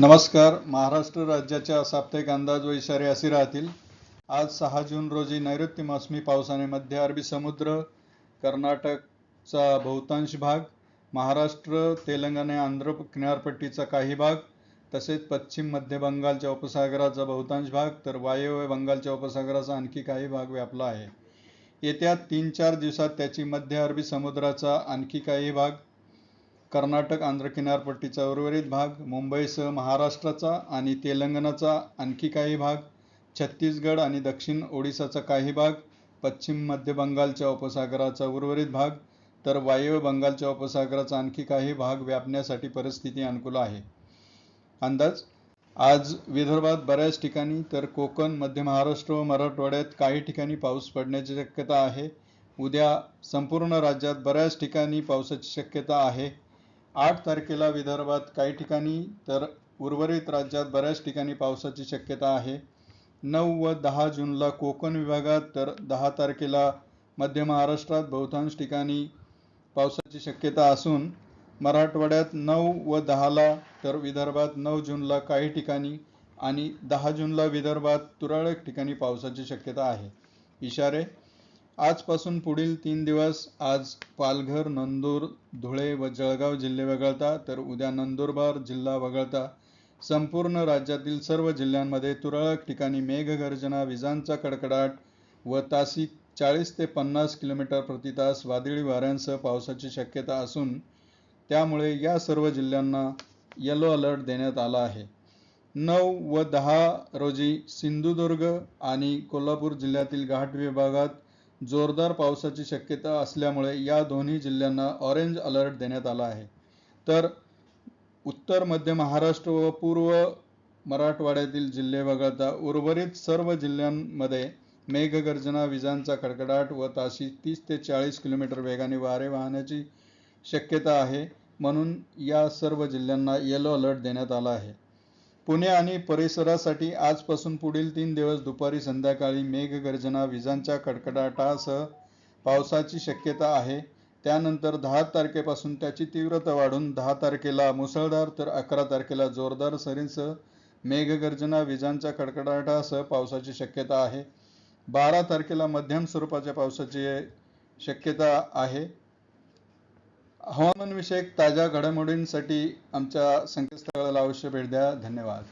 नमस्कार. महाराष्ट्र राज्याच्या साप्ताहिक अंदाज व इशारे असे राहतील. आज सहा जून रोजी नैऋत्य मोसमी पावसाने मध्य अरबी समुद्र कर्नाटकचा बहुतांश भाग महाराष्ट्र तेलंगणा आंध्र किनारपट्टीचा काही भाग तसेच पश्चिम मध्य बंगालच्या उपसागराचा बहुतांश भाग तर वायव्य बंगालच्या उपसागराचा आणखी काही भाग व्यापला आहे. येत्या तीन चार दिवसात त्याची मध्य अरबी समुद्राचा आणखी काही भाग कर्नाटक आंध्र किनारपट्टीचा उर्वरित भाग मुंबईसह महाराष्ट्राचा आणि तेलंगणाचा आणखी काही भाग छत्तीसगड आणि दक्षिण ओडिसाचा काही भाग पश्चिम मध्य बंगालच्या उपसागराचा उर्वरित भाग तर वायव्य बंगालच्या उपसागराचा आणखी काही भाग व्यापण्यासाठी परिस्थिती अनुकूल आहे. अंदाज? आज विदर्भात बऱ्याच ठिकाणी तर कोकण मध्य महाराष्ट्र व मराठवाड्यात काही ठिकाणी पाऊस पडण्याची शक्यता आहे. उद्या संपूर्ण राज्यात बऱ्याच ठिकाणी पावसाची शक्यता आहे. आठ तारखेला विदर्भात काही ठिकाणी तर उर्वरित राज्यात बऱ्याच ठिकाणी पावसाची शक्यता आहे. नऊ व दहा जूनला कोकण विभागात तर दहा तारखेला मध्य महाराष्ट्रात बहुतांश ठिकाणी पावसाची शक्यता असून मराठवाड्यात नऊ व दहाला तर विदर्भात नऊ जूनला काही ठिकाणी आणि दहा जूनला विदर्भात तुरळक ठिकाणी पावसाची शक्यता आहे. इशारे आजपासून पुढील तीन दिवस आज पालघर नंदूर धुळे व जळगाव जिल्हे वगळता तर उद्या नंदुरबार जिल्हा वगळता. संपूर्ण राज्यातील सर्व जिल्ह्यांमध्ये तुरळक ठिकाणी मेघगर्जना विजांचा कडकडाट व तासी चाळीस ते पन्नास किलोमीटर प्रति तास वादळी वाऱ्यांसह पावसाची शक्यता असून त्यामुळे या सर्व जिल्ह्यांना येलो अलर्ट देण्यात आला आहे. नऊ व दहा रोजी सिंधुदुर्ग आणि कोल्हापूर जिल्ह्यातील घाट विभागात जोरदार पावसाची शक्यता असल्यामुळे या दोन्ही जिल्ह्यांना ऑरेंज अलर्ट देण्यात आला आहे. तर उत्तर मध्य महाराष्ट्र व पूर्व मराठवाड्यातील जिल्हे वगळता उर्वरित सर्व जिल्ह्यांमध्ये मेघगर्जना विजांचा कडकडाट व ताशी तीस ते चाळीस किलोमीटर वेगाने वारे वाहण्याची शक्यता आहे म्हणून या सर्व जिल्ह्यांना येलो अलर्ट देण्यात आला आहे. पुणे आणि परिसरासाठी आजपासून पुढील तीन दिवस दुपारी संध्याकाळी मेघगर्जना विजांच्या कडकडाटासह पावसाची शक्यता आहे. त्यानंतर दहा तारखेपासून त्याची तीव्रता वाढून दहा तारखेला मुसळधार तर अकरा तारखेला जोरदार सरींसह मेघगर्जना विजांच्या कडकडाटासह पावसाची शक्यता आहे. बारा तारखेला मध्यम स्वरूपाच्या पावसाची शक्यता आहे. हवामानविषयक ताज्या घडामोडींसाठी आमच्या संकेतस्थळाला अवश्य भेट द्या. धन्यवाद.